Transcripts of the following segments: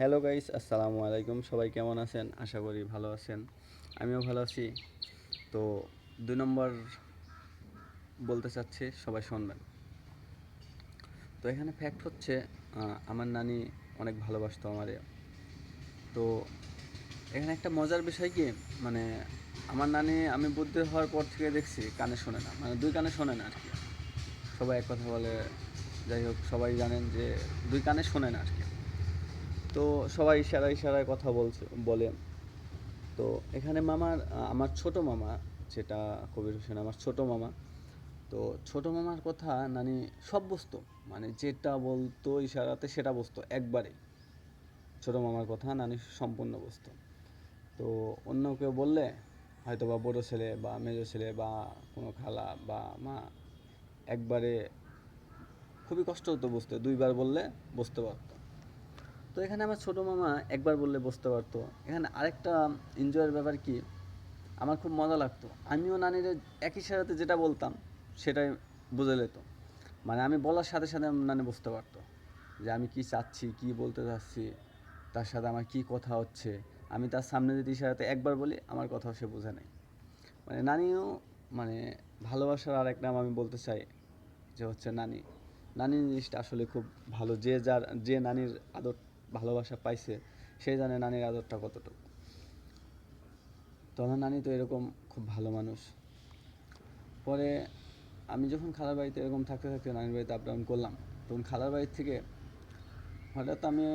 Hello guys আসসালামু আলাইকুম সবাই কেমন আছেন? আশা করি ভালো আছেন। আমিও ভালো আছি। তো দুই নম্বর বলতে চাচ্ছি, সবাই শুনবেন। তো এখানে ফ্যাক্ট হচ্ছে আমার নানি অনেক ভালোবাসতো আমারে। তো এখানে একটা মজার বিষয় কি? মানে আমার নানি, আমি বুদ্ধি হওয়ার পর থেকে দেখছি, কানে শোনে না। মানে দুই কানে শোনে না আর কি। সবাই এক কথা বলে, যাই হোক, সবাই জানেন যে দুই কানে শোনে না আর কি। তো সবাই ইশারা ইশারায় কথা বলছে, বলে। তো এখানে মামার, আমার ছোট মামা, যেটা কবির হোসেন, আমার ছোট মামা, তো ছোট মামার কথা নানি সব বুঝতো। মানে যেটা বলতো ইশারাতে সেটা বুঝতো একবারে ছোট মামার কথা নানি সম্পূর্ণ বুঝতো। তো অন্য কেউ বললে হয়তো বা বড়ো ছেলে বা মেজো ছেলে বা কোনো খালা বা মা, একবারে খুবই কষ্ট হতো বুঝতে। দুইবার বললে বুঝতে পারতো। তো এখানে আমার ছোটো মামা একবার বললে বুঝতে পারতো। এখানে আরেকটা এনজয়ের ব্যাপার কি? আমার খুব মজা লাগতো। আমিও নানির একই সাথে যেটা বলতাম, সেটাই বুঝে যেত। মানে আমি বলার সাথে সাথে নানি বুঝতে পারতো যে আমি কি চাচ্ছি, কি বলতে চাচ্ছি, তার সাথে আমার কি কথা হচ্ছে। আমি তার সামনে যদি ইশারাতে একবার বলি, আমার কথাও সে বোঝে নেই মানে নানিও মানে ভালোবাসার আর এক নাম আমি বলতে চাই, যে হচ্ছে নানি। নানি জিনিসটা আসলে খুব ভালো। যে যার, যে নানির আদর ভালোবাসা পাইছে, সে জানে নানির আদরটা কতটুকু। তো আমার নানি তো এরকম খুব ভালো মানুষ। পরে আমি যখন খালার বাড়িতে এরকম থাকতে থাকতে নানির বাড়িতে আপ ডাউন করলাম, তখন খালার বাড়ির থেকে হঠাৎ আমি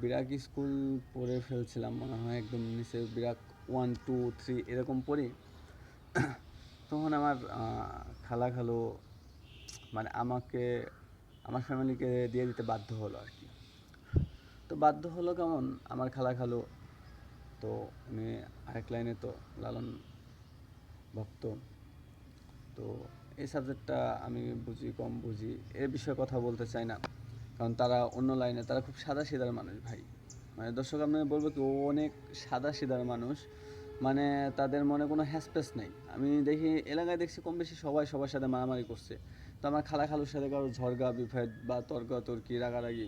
বিরাক স্কুল পড়ে ফেলছিলাম, মনে হয় একদম নিচে বিরাক ওয়ান টু থ্রি এরকম পড়ি। তখন আমার খালা খালো মানে আমাকে, আমার ফ্যামিলিকে দিয়ে দিতে বাধ্য হলো আর কি। তো বাধ্য হলো কেমন? আমার খালা খালো। তো উনি আরেক লাইনে তো লালন ভক্ত। তো এই সাবজেক্টটা আমি বুঝি, কম বুঝি এর বিষয়ে কথা বলতে চাই না। কারণ তারা অন্য লাইনে, তারা খুব সাদা সিধার মানুষ ভাই। মানে দর্শক আমি বলব কি, ও অনেক সাদা সিধার মানুষ। মানে তাদের মনে কোনো হ্যাসপ্যাস নেই। আমি দেখি এলাকায় দেখছি কম বেশি সবাই সবার সাথে মারামারি করছে। তো আমার খালা খালুর সাথে কারও ঝরগা বিভেদ বা তর্কাতর্কি, রাগারাগি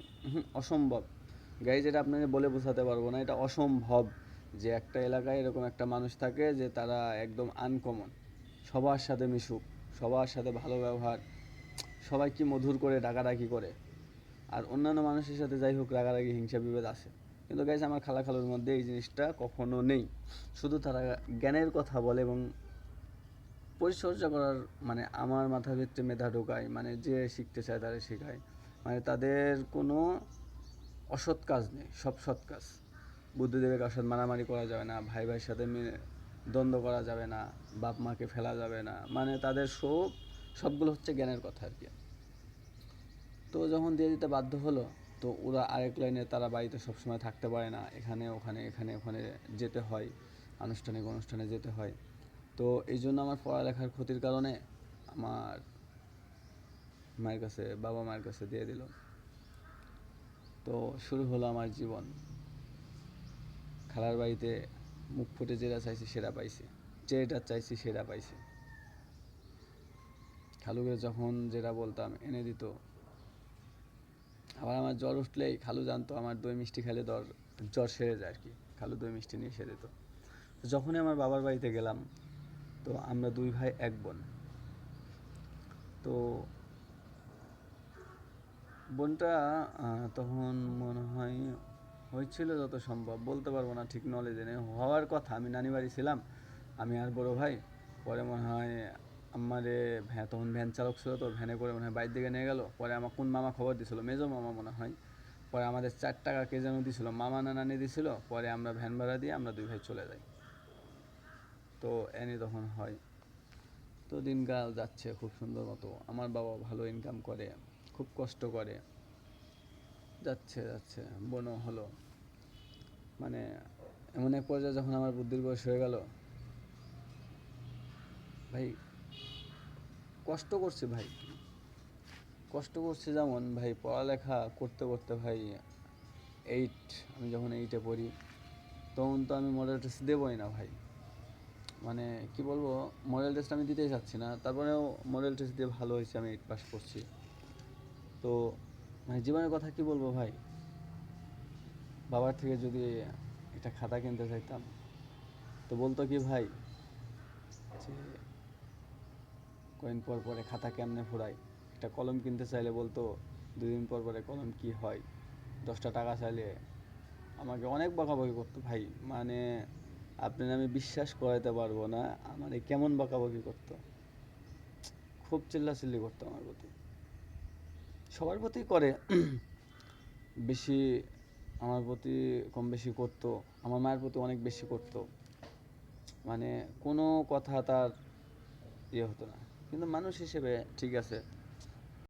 অসম্ভব। গাই এটা আপনাকে বলে বোঝাতে পারব না। এটা অসম্ভব যে একটা এলাকায় এরকম একটা মানুষ থাকে যে তারা একদম আনকমন সবার সাথে মিশুক, সবার সাথে ভালো ব্যবহার, সবাই কি মধুর করে ডাকাডাকি করে। আর অন্যান্য মানুষের সাথে যাই হোক, রাগারাগি, হিংসা বিভেদ আছে। কিন্তু গাইজ আমার খালা খালুর মধ্যে এই জিনিসটা কখনো নেই। শুধু তারা জ্ঞানের কথা বলে এবং পরিচর্যা করার মানে আমার মাথা ভিত্তি মেধা ঢোকায় মানে যে শিখতে চায় তারা শেখায়। মানে তাদের কোনো অসৎ কাজ নেই, সব সৎ কাজ। বুদ্ধদেবের সাথে মারামারি করা যাবে না, ভাই ভাইয়ের সাথে দ্বন্দ্ব করা যাবে না, বাপ মাকে ফেলা যাবে না মানে তাদের সব, সবগুলো হচ্ছে জ্ঞানের কথা আর কি। তো যখন দিয়ে দিতে বাধ্য হলো, তো ওরা আরেক লাইনে তারা বাড়িতে সবসময় থাকতে পারে না, এখানে, ওখানে এখানে, ওখানে যেতে হয়, আনুষ্ঠানিক অনুষ্ঠানে যেতে হয়। তো এই জন্য আমার পড়ালেখার ক্ষতির কারণে আমার মায়ের কাছে, বাবা মায়ের কাছে দিয়ে দিল। তো শুরু হলো আমার জীবন। খালার বাড়িতে মুখ ফুটে যেটা চাইছি সেটা পাইছি। যেটা চাইছি সেটা পাইছি। খালুকে যখন যেটা বলতাম, এনে দিত। আবার আমার জ্বর উঠলেই খালু জানতো আমার দই মিষ্টি খেলে দর জ্বর সেরে যায় আর কি খালু দই মিষ্টি নিয়ে সেরে দিত। যখনই আমার বাবার বাড়িতে গেলাম, তো আমরা দুই ভাই এক বোন। তো বোনটা তখন মনে হয় হয়েছিল যত সম্ভব, বলতে পারব না ঠিক নলেজে নেই। হওয়ার কথা, আমি নানি বাড়ি ছিলাম, আমি আর বড় ভাই। পরে মনে হয় আমারে ভ্যান তখন ভ্যান চালক ছিল তো, ভ্যানে করে মনে হয় বাইর দিকে নিয়ে গেল। পরে আমার কোন মামা খবর দিছিল? মেজো মামা মনে হয়। পরে আমাদের চার টাকা কে যেন দিছিল? মামা না নানি দিছিল। পরে আমরা ভ্যান ভাড়া দিয়ে আমরা দুই ভাই চলে যাই। তো এনি তখন হয়। তো দিনকাল যাচ্ছে খুব সুন্দর মতো। আমার বাবা ভালো ইনকাম করে। খুব কষ্ট করে। যাচ্ছে যাচ্ছে বনো হলো। মানে এমন এক পর্যায়ে যখন আমার বুদ্ধির বয়স হয়ে গেল, ভাই কষ্ট করছে ভাই। কষ্ট করছে যেমন, ভাই পড়ালেখা করতে করতে ভাই এইট আমি যখন এইটে পড়ি, তখন তো আমি মডেল টেস্ট দেবই না ভাই। মানে কি বলব মডেল টেস্ট আমি দিতেই চাচ্ছি না। তারপরেও মডেল টেস্ট দিয়ে ভালো হয়েছে, আমি এইট পাস করছি। তো মানে জীবনের কথা কি বলব ভাই? বাবার থেকে যদি একটা খাতা কিনতে চাইতাম, তো বলতো কি ভাই যে, কয়েন পর পরে খাতা কেমনে ফুরাই? একটা কলম কিনতে চাইলে বলতো, দুদিন পর পরে কলম কি হয়? দশটা টাকা চাইলে আমাকে অনেক বকাবকি করতো ভাই। মানে আপনি আমি বিশ্বাস করাইতে পারব না, আমার কেমন বকাবকি করতো? খুব চিল্লাচিল্লি করতো আমার প্রতি। সবার প্রতি করে। বেশি আমার প্রতি কম বেশি করতো, আমার মায়ের প্রতি অনেক বেশি করতো। মানে কোনো কথা তার ইয়ে হতো না। কিন্তু মানুষ হিসেবে ঠিক আছে।